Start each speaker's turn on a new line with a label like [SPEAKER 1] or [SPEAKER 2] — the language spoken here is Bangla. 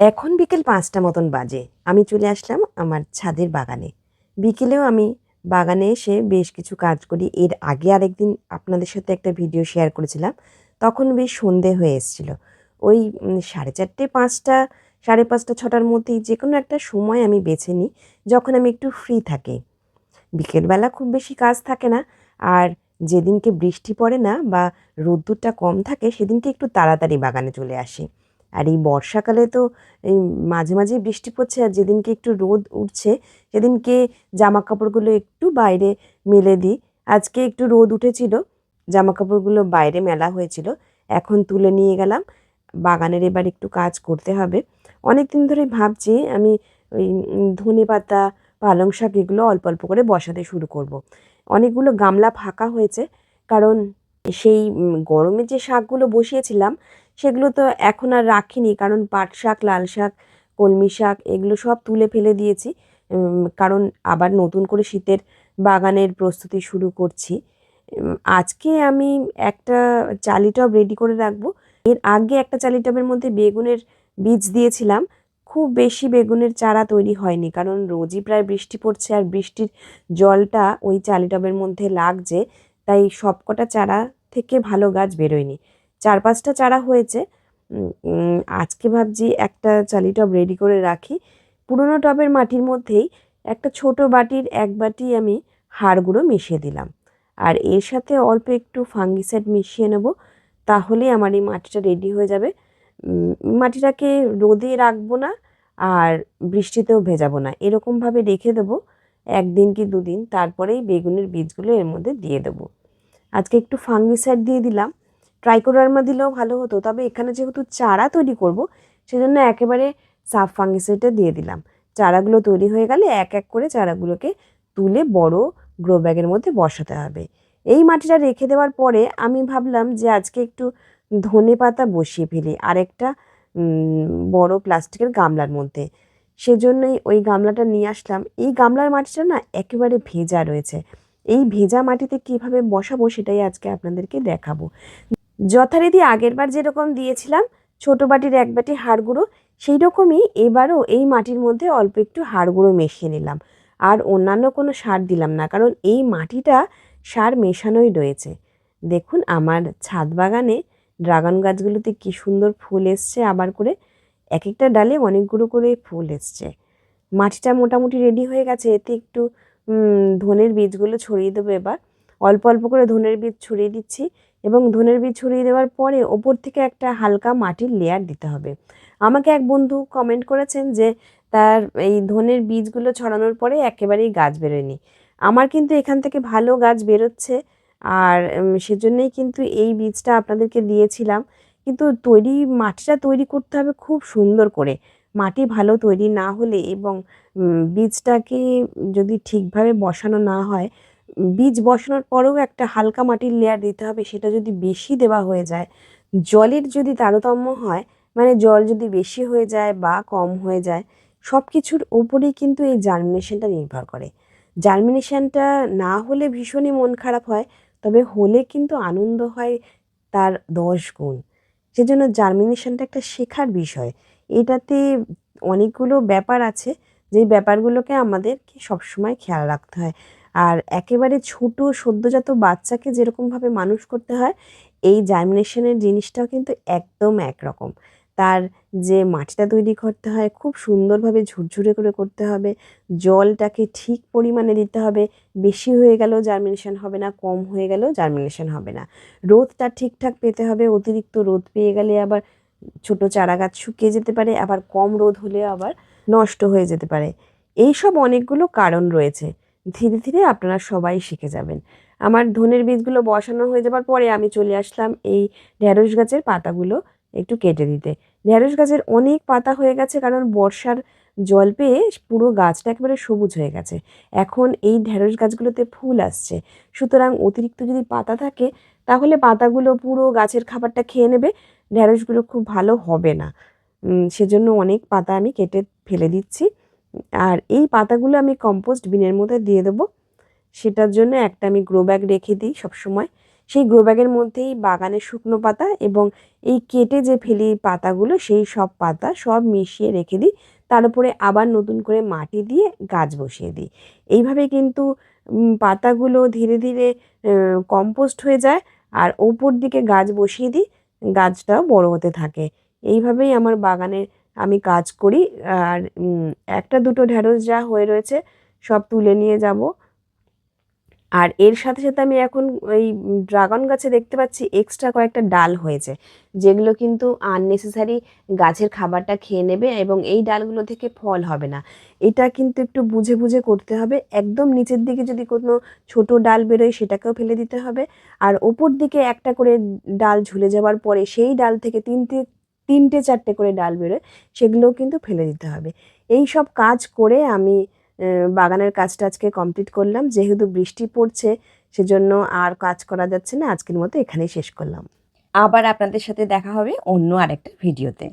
[SPEAKER 1] এখন বিকেল পাঁচটা মতন বাজে। আমি চলে আসলাম আমার ছাদের বাগানে। বিকেলেও আমি বাগানে এসে বেশ কিছু কাজ করি। এর আগে আরেকদিন আপনাদের সাথে একটা ভিডিও শেয়ার করেছিলাম। তখন বেশ সন্ধে হয়ে এসেছিল। ওই সাড়ে চারটে পাঁচটা, সাড়ে পাঁচটা, ছটার মধ্যেই যে কোনো একটা সময় আমি বেছে নিই যখন আমি একটু ফ্রি থাকি। বিকেলবেলা খুব বেশি কাজ থাকে না। আর যেদিনকে বৃষ্টি পড়ে না বা রোদ্দুরটা কম থাকে, সেদিনকে একটু তাড়াতাড়ি বাগানে চলে আসি। আর এই বর্ষাকালে তো এই মাঝে মাঝে বৃষ্টি পড়ছে আর যেদিনকে একটু রোদ উঠছে সেদিনকে জামা কাপড়গুলো একটু বাইরে মেলে দিই। আজকে একটু রোদ উঠেছিল জামা কাপড়গুলো বাইরে মেলা হয়েছিল, এখন তুলে নিয়ে গেলাম। বাগানের এবার একটু কাজ করতে হবে। অনেক দিন ধরে ভাবছি আমি ওই ধনে পাতা, পালং শাক এগুলো অল্প অল্প করে বসাতে শুরু করব। অনেকগুলো গামলা ফাঁকা হয়েছে, কারণ সেই গরমে যে শাকগুলো বসিয়েছিলাম সেগুলো তো এখন আর রাখিনি, কারণ পাট শাক লাল শাক কলমি শাক এগুলো সব তুলে ফেলে দিয়েছি। কারণ আবার নতুন করে শীতের বাগানের প্রস্তুতি শুরু করছি। আজকে আমি একটা চালি টব রেডি করে রাখব। এর আগে একটা চালি টবের মধ্যে বেগুনের বীজ দিয়েছিলাম। খুব বেশি বেগুনের চারা তৈরি হয়নি, কারণ রোজই প্রায় বৃষ্টি পড়ছে আর বৃষ্টির জলটা ওই চালি টবের মধ্যে লাগছে, তাই সবকটা চারা থেকে ভালো গাছ বেরোয়নি। চার পাঁচটা চারা হয়েছে আজকে ভাবছি একটা চালি টব রেডি করে রাখি। পুরনো টবের মাটির মধ্যেই একটা ছোট বাটির এক বাটি আমি হাড় গুঁড়ো মিশিয়ে দিলাম। আর এর সাথে অল্প একটু ফাঙ্গিসাইড মিশিয়ে নেব, তাহলে আমার এই মাটিটা রেডি হয়ে যাবে। মাটিটাকে রোদে রাখব না আর বৃষ্টিতেও ভেজাবো না। এরকমভাবে রেখে দেবো, একদিন কি দুদিন, তারপরেই বেগুনের বীজগুলো এর মধ্যে দিয়ে দেবো। আজকে একটু ফাঙ্গিসাইড দিয়ে দিলাম। ট্রাইকোডার্মা দিলেও ভালো হতো, তবে এখানে যেহেতু চারা তৈরি করব, সেজন্য একেবারে সাফ ফাঙ্গিসাইডটা দিয়ে দিলাম। চারাগুলো তৈরি হয়ে গেলে এক এক করে চারাগুলোকে তুলে বড় গ্রো ব্যাগের মধ্যে বসাতে হবে। এই মাটিটা রেখে দেওয়ার পরে আমি ভাবলাম যে আজকে একটু ধনে পাতা বসিয়ে ফেলি আরেকটা বড় প্লাস্টিকের গামলার মধ্যে। সেজন্যই ওই গামলাটা নিয়ে আসলাম। এই গামলার মাটিটা না একেবারে ভেজা রয়েছে। এই ভেজা মাটিতে কীভাবে বসাবো সেটাই আজকে আপনাদেরকে দেখাবো। যথারীতি আগেরবার যেরকম দিয়েছিলাম, ছোট বাটির এক বাটি হাড় গুঁড়ো সেই রকমই এবারও এই মাটির মধ্যে অল্প একটু হাড় গুঁড়ো মিশিয়ে নিলাম। আর অন্যান্য কোনো সার দিলাম না, কারণ এই মাটিটা সার মেশানোই রয়েছে। দেখুন আমার ছাদ বাগানে ড্রাগন গাছগুলোতে কি সুন্দর ফুল এসছে আবার করে। এক একটা ডালে অনেকগুলো করে ফুল এসছে। মাটিটা মোটামুটি রেডি হয়ে গেছে, এতে একটু ধনের বীজগুলো ছড়িয়ে দেবো এবার। অল্প অল্প করে ধনের বীজ ছড়িয়ে দিচ্ছি। এবং ধনের বীজ ছড়িয়ে দেওয়ার পরে ওপর থেকে একটা হালকা মাটির লেয়ার দিতে হবে। আমাকে এক বন্ধু কমেন্ট করেছেন যে, তার এই ধনের বীজগুলো ছড়ানোর পরে একেবারেই গাছ বেরোয়নি। আমার কিন্তু এখান থেকে ভালো গাছ বেরোচ্ছে আর সেজন্যই কিন্তু এই বীজটা আপনাদেরকে দিয়েছিলাম। কিন্তু তৈরি, মাটিটা তৈরি করতে হবে খুব সুন্দর করে। মাটি ভালো তৈরি না হলে এবং বীজটাকে যদি ঠিকভাবে বসানো না হয় বীজ বসানোর পরেও একটা হালকা মাটির লেয়ার দিতে হবে, সেটা যদি বেশি দেওয়া হয়ে যায়, জলের যদি তারতম্য হয় মানে জল যদি বেশি হয়ে যায় বা কম হয়ে যায় সব কিছুর ওপরেই কিন্তু এই জার্মিনেশনটা নির্ভর করে। জার্মিনেশনটা না হলে ভীষণই মন খারাপ হয়, তবে হলে কিন্তু আনন্দ হয় তার দশ গুণ। সেজন্য জার্মিনেশনটা একটা শেখার বিষয়। এটাতে অনেকগুলো ব্যাপার আছে, যেই ব্যাপারগুলোকে আমাদেরকে সবসময় খেয়াল রাখতে হয়। আর একেবারে ছোট সদ্যজাত বাচ্চাকে যেরকমভাবে মানুষ করতে হয়, এই জার্মিনেশনের জিনিসটাও কিন্তু একদম একরকম। তার যে মাটিটা তৈরি করতে হয়, খুব সুন্দরভাবে ঝুরঝুরে করে করতে হবে, জলটাকে ঠিক পরিমাণে দিতে হবে, বেশি হয়ে গেলেও জার্মিনেশন হবে না, কম হয়ে গেলেও জার্মিনেশন হবে না। রোদটা ঠিকঠাক পেতে হবে, অতিরিক্ত রোদ পেয়ে গেলে আবার ছোট চারা গাছ শুকিয়ে যেতে পারে, আবার কম রোদ হলে আবার নষ্ট হয়ে যেতে পারে। এইসব অনেকগুলো কারণ রয়েছে। ধীরে ধীরে আপনারা সবাই শিখে যাবেন। আমার ধনের বীজগুলো বসানো হয়ে যাবার পরে আমি চলে আসলাম এই ঢ্যাঁড়স গাছের পাতাগুলো একটু কেটে দিতে। ঢ্যাঁড়স গাছের অনেক পাতা হয়ে গেছে কারণ বর্ষার জল পেয়ে পুরো গাছটা একেবারে সবুজ হয়ে গেছে। এখন এই ঢ্যাঁড়স গাছগুলোতে ফুল আসছে। সুতরাং অতিরিক্ত যদি পাতা থাকে, তাহলে পাতাগুলো পুরো গাছের খাবারটা খেয়ে নেবে। ঢ্যাঁড়সগুলো খুব ভালো হবে না। সেজন্য অনেক পাতা আমি কেটে ফেলে দিচ্ছি। আর এই পাতাগুলো আমি কম্পোস্ট বিনের মধ্যে দিয়ে দেবো। সেটার জন্য একটা আমি গ্রো ব্যাগ রেখে দিই সবসময়। সেই গ্রো ব্যাগের মধ্যেই বাগানের শুকনো পাতা এবং এই কেটে যে ফেলি পাতাগুলো, সেই সব পাতা সব মিশিয়ে রেখে দিই। তার উপরে আবার নতুন করে মাটি দিয়ে গাছ বসিয়ে দিই। এইভাবে কিন্তু পাতাগুলো ধীরে ধীরে কম্পোস্ট হয়ে যায় আর ওপর দিকে গাছ বসিয়ে দিই, গাছটাও বড় হতে থাকে। এইভাবেই আমার বাগানের আমি কাজ করি। আর একটা দুটো ঢ্যাঁড়স যা হয়ে রয়েছে সব তুলে নিয়ে যাব। আর এর সাথে সাথে আমি এখন ওই ড্রাগন গাছে দেখতে পাচ্ছি এক্সট্রা কয়েকটা ডাল হয়েছে, যেগুলো কিন্তু আননেসেসারি গাছের খাবারটা খেয়ে নেবে এবং এই ডালগুলো থেকে ফল হবে না। এটা কিন্তু একটু বুঝে বুঝে করতে হবে। একদম নিচের দিকে যদি কোনো ছোট ডাল বেরোয় সেটাকেও ফেলে দিতে হবে। আর ওপর দিকে একটা করে ডাল ঝুলে যাওয়ার পরে সেই ডাল থেকে তিনটে তিনটে চারটে করে ডাল বেরোয়, সেগুলোও কিন্তু ফেলে দিতে হবে। এই সব কাজ করে আমি বাগানের কাজটা আজকে কমপ্লিট করলাম। যেহেতু বৃষ্টি পড়ছে, সেজন্য আর কাজ করা যাচ্ছে না। আজকের মতো এখানেই শেষ করলাম।
[SPEAKER 2] আবার আপনাদের সাথে দেখা হবে অন্য আরেকটা ভিডিওতে।